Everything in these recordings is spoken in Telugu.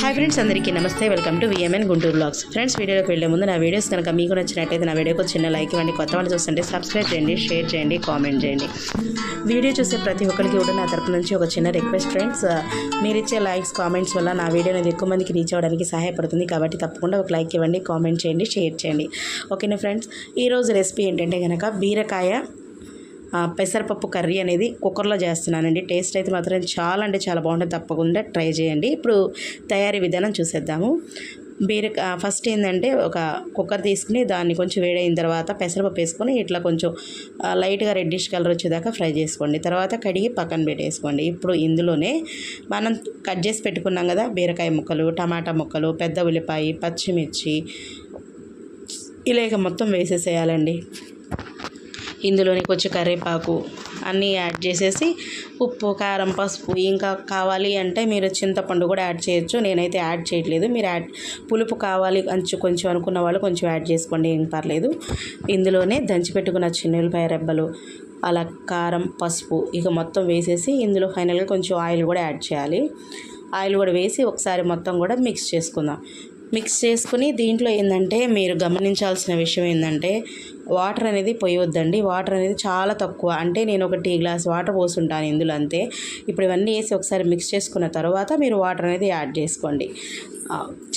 హాయ్ ఫ్రెండ్స్ అందరికీ నమస్తే. Welcome to VMN Guntur blogs friends వీడియోలోకి వెళ్ళే ముందు నా వీడియోస్ కనుక మీకు నచ్చినట్టయితే నా వీడియోకి ఒక చిన్న లైక్ ఇవ్వండి. కొత్త వాళ్ళు చూస్తుంటే సబ్స్క్రైబ్ చేయండి షేర్ చేయండి కామెంట్ చేయండి. వీడియో చూసే ప్రతి ఒక్కరికి కూడా నా తరపు నుంచి ఒక చిన్న రిక్వెస్ట్ ఫ్రెండ్స్ మీరు ఇచ్చే లైక్స్ కామెంట్స్ వల్ల నా వీడియో అనేది ఎక్కువ మందికి రీచ్ అవ్వడానికి సహాయపడుతుంది. కాబట్టి తప్పకుండా ఒక లైక్ ఇవ్వండి కామెంట్ చేయండి షేర్ చేయండి. ఓకేనా ఫ్రెండ్స్ ఈరోజు రెసిపీ ఏంటంటే కనుక బీరకాయ పెసరపప్పు కర్రీ అనేది కుక్కర్లో చేస్తున్నానండి. టేస్ట్ అయితే మాత్రం చాలా అంటే చాలా బాగుంటుంది. తప్పకుండా ట్రై చేయండి. ఇప్పుడు తయారీ విధానం చూసేద్దాము. బీరక ఫస్ట్ ఏంటంటే ఒక కుక్కర్ తీసుకుని దాన్ని కొంచెం వేడైన తర్వాత పెసరపప్పు వేసుకొని ఇట్లా కొంచెం లైట్గా రెడ్డిష్ కలర్ వచ్చేదాకా ఫ్రై చేసుకోండి. తర్వాత కడిగి పక్కన పెట్టేసుకోండి. ఇప్పుడు ఇందులోనే మనం కట్ చేసి పెట్టుకున్నాం కదా బీరకాయ ముక్కలు టమాటా ముక్కలు పెద్ద ఉల్లిపాయ పచ్చిమిర్చి ఇలాగ మొత్తం వేసేసేయాలండి. ఇందులోని కొంచెం కరివేపాకు అన్నీ యాడ్ చేసేసి ఉప్పు కారం పసుపు ఇంకా కావాలి అంటే మీరు చింతపండు కూడా యాడ్ చేయొచ్చు. నేనైతే యాడ్ చేయట్లేదు. మీరు యాడ్ పులుపు కావాలి కొంచెం కొంచెం అనుకున్న వాళ్ళు కొంచెం యాడ్ చేసుకోండి. ఏం పర్లేదు. ఇందులోనే దంచి పెట్టుకున్న చిన్నులపాయ రెబ్బలు అలా కారం పసుపు ఇక మొత్తం వేసేసి ఇందులో ఫైనల్గా కొంచెం ఆయిల్ కూడా యాడ్ చేయాలి. ఆయిల్ కూడా వేసి ఒకసారి మొత్తం కూడా మిక్స్ చేసుకుందాం. మిక్స్ చేసుకుని దీంట్లో ఏంటంటే మీరు గమనించాల్సిన విషయం ఏంటంటే వాటర్ అనేది పోయొద్దండి. వాటర్ అనేది చాలా తక్కువ. అంటే నేను ఒక టీ గ్లాస్ వాటర్ పోసుంటాను ఇందులో అంతే. ఇప్పుడు ఇవన్నీ వేసి ఒకసారి మిక్స్ చేసుకున్న తర్వాత మీరు వాటర్ అనేది యాడ్ చేసుకోండి.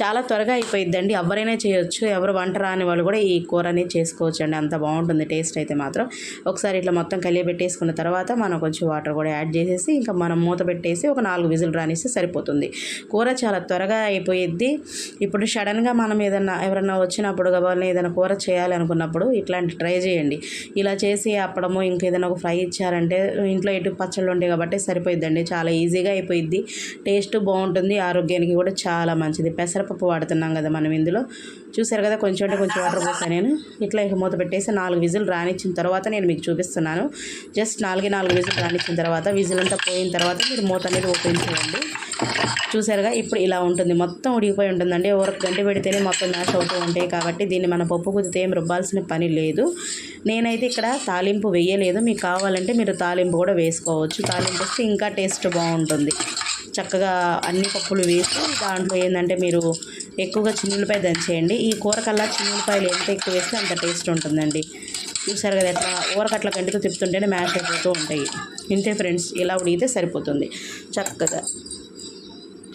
చాలా త్వరగా అయిపోయిద్దండి. ఎవరైనా చేయొచ్చు. ఎవరు వంట రాని వాళ్ళు కూడా ఈ కూర అనేది చేసుకోవచ్చు అండి అంత బాగుంటుంది. టేస్ట్ అయితే మాత్రం. ఒకసారి ఇట్లా మొత్తం కలియబెట్టేసుకున్న తర్వాత మనం కొంచెం వాటర్ కూడా యాడ్ చేసేసి ఇంకా మనం మూత పెట్టేసి ఒక నాలుగు విజిల్ రానిస్తే సరిపోతుంది. కూర చాలా త్వరగా అయిపోయిద్ది. ఇప్పుడు సడన్గా మనం ఏదన్నా ఎవరన్నా వచ్చినప్పుడు కావాలని ఏదైనా కూర చేయాలనుకున్నప్పుడు ఇట్లాంటి ట్రై చేయండి. ఇలా చేసి అప్పడము ఇంకేదైనా ఒక ఫ్రై ఇచ్చారంటే ఇంట్లో ఎటు పచ్చళ్ళు ఉంటాయి కాబట్టి సరిపోయిద్దండి. చాలా ఈజీగా అయిపోయిద్ది. టేస్ట్ బాగుంటుంది. ఆరోగ్యానికి కూడా చాలా మంచిది. పెసరపప్పు వాడుతున్నాం కదా మనం ఇందులో. చూసారు కదా కొంచెం అంటే కొంచెం వాటర్ పోసాను నేను. ఇట్లా ఇక మూత పెట్టేసి నాలుగు విజిల్ రానిచ్చిన తర్వాత నేను మీకు చూపిస్తున్నాను. జస్ట్ నాలుగే నాలుగు విజిల్ రానిచ్చిన తర్వాత విజిల్ అంతా పోయిన తర్వాత మీరు మూత అనేది ఓపెన్ చేయండి. చూసారుగా ఇప్పుడు ఇలా ఉంటుంది. మొత్తం ఉడికిపోయి ఉంటుందండి. ఒక గంట పెడితేనే మొత్తం మ్యాష్ అవుతూ ఉంటాయి కాబట్టి దీన్ని మన పప్పు కుదితే ఏం రుబ్బాల్సిన పని లేదు. నేనైతే ఇక్కడ తాలింపు వేయలేదు. మీకు కావాలంటే మీరు తాలింపు కూడా వేసుకోవచ్చు. తాలింపు వస్తే ఇంకా టేస్ట్ బాగుంటుంది. చక్కగా అన్ని పప్పులు వేసి దాంట్లో ఏంటంటే మీరు ఎక్కువగా చిన్నులపై దంచేయండి. ఈ కూరకల్లా చిన్నులపాయలు ఎంత ఎక్కువ వేస్తే అంత టేస్ట్ ఉంటుందండి. చూసారు కదా ఎట్లా ఊరకట్ల గంటితో తిప్పుతుంటేనే మ్యాష్ అయిపోతూ ఉంటాయి. ఇంతే ఫ్రెండ్స్ ఇలా ఉడిగితే సరిపోతుంది. చక్కగా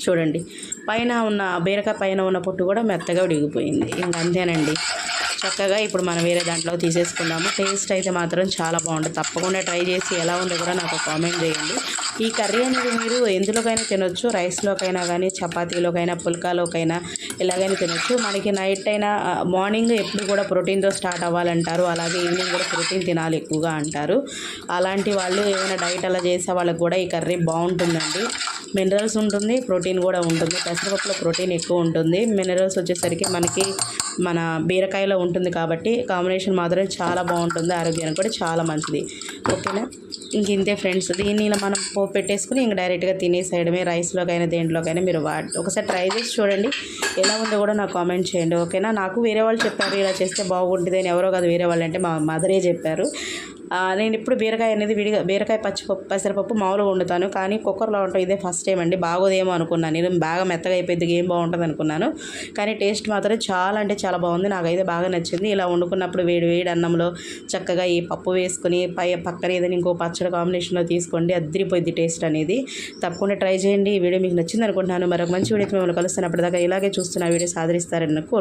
చూడండి. పైన ఉన్న బీరకాయ పైన ఉన్న పొట్టు కూడా మెత్తగా ఉడిగిపోయింది ఇంకా అంతేనండి. చక్కగా ఇప్పుడు మనం వేరే దాంట్లో తీసేసుకుందాము. టేస్ట్ అయితే మాత్రం చాలా బాగుంటుంది. తప్పకుండా ట్రై చేసి ఎలా ఉందో కూడా నాకు కామెంట్ చేయండి. ఈ కర్రీ అనేది మీరు ఎందులోకైనా తినొచ్చు. రైస్లోకైనా కానీ చపాతీలోకైనా పుల్కాలోకైనా ఎలాగైనా తినొచ్చు. మనకి నైట్ అయినా మార్నింగ్ ఎప్పుడు కూడా ప్రోటీన్తో స్టార్ట్ అవ్వాలంటారు. అలాగే ఈవినింగ్ కూడా ప్రోటీన్ తినాలి ఎక్కువగా అంటారు. అలాంటి వాళ్ళు ఏమైనా డైట్ అలా చేసే వాళ్ళకి కూడా ఈ కర్రీ బాగుంటుందండి. మినరల్స్ ఉంటుంది ప్రోటీన్ కూడా ఉంటుంది. పెసరపప్పులో ప్రోటీన్ ఎక్కువ ఉంటుంది. మినరల్స్ వచ్చేసరికి మనకి మన బీరకాయలో ఉంటుంది కాబట్టి కాంబినేషన్ మాత్రం చాలా బాగుంటుంది. ఆరోగ్యానికి కూడా చాలా మంచిది. ఓకేనా? ఇంక ఇంతే ఫ్రెండ్స్. దీన్ని ఇలా మనం పోపు పెట్టేసుకుని ఇంక డైరెక్ట్గా తినేసేయడమే. రైస్లోకైనా దేంట్లోకైనా మీరు వా ఒకసారి ట్రై చేసి చూడండి. ఎలా ఉందో కూడా నాకు కామెంట్ చేయండి. ఓకేనా? నాకు వేరే వాళ్ళు చెప్పారు ఇలా చేస్తే బాగుంటుంది అని ఎవరో కాదు వేరే వాళ్ళు అంటే మా మదరే చెప్పారు. నేను ఇప్పుడు బీరకాయ అనేది విడిగా బీరకాయ పచ్చి పెసరపప్పు మామూలుగా వండుతాను. కానీ కుక్కర్లో వండటం ఇదే ఫస్ట్ టైం అండి. బాగోదేమో అనుకున్నాను. నేను బాగా మెత్తగా అయిపోయింది ఏం బాగుంటుంది అనుకున్నాను. కానీ టేస్ట్ మాత్రం చాలా అంటే చాలా బాగుంది. నాకైతే బాగా నచ్చింది. ఇలా వండుకున్నప్పుడు వేడి వేడి అన్నంలో చక్కగా ఈ పప్పు వేసుకుని పై పక్కన ఏదైనా ఇంకో పచ్చడి కాంబినేషన్లో తీసుకోండి. అద్దరిపోయింది టేస్ట్ అనేది. తప్పకుండా ట్రై చేయండి. ఈ వీడియో మీకు నచ్చింది అనుకుంటున్నాను. మరొక మంచి వీడియో మిమ్మల్ని కలుస్తున్నప్పటిదాకా ఇలాగే చూస్తున్న వీడియోస్ ఆదరిస్తారని నాకు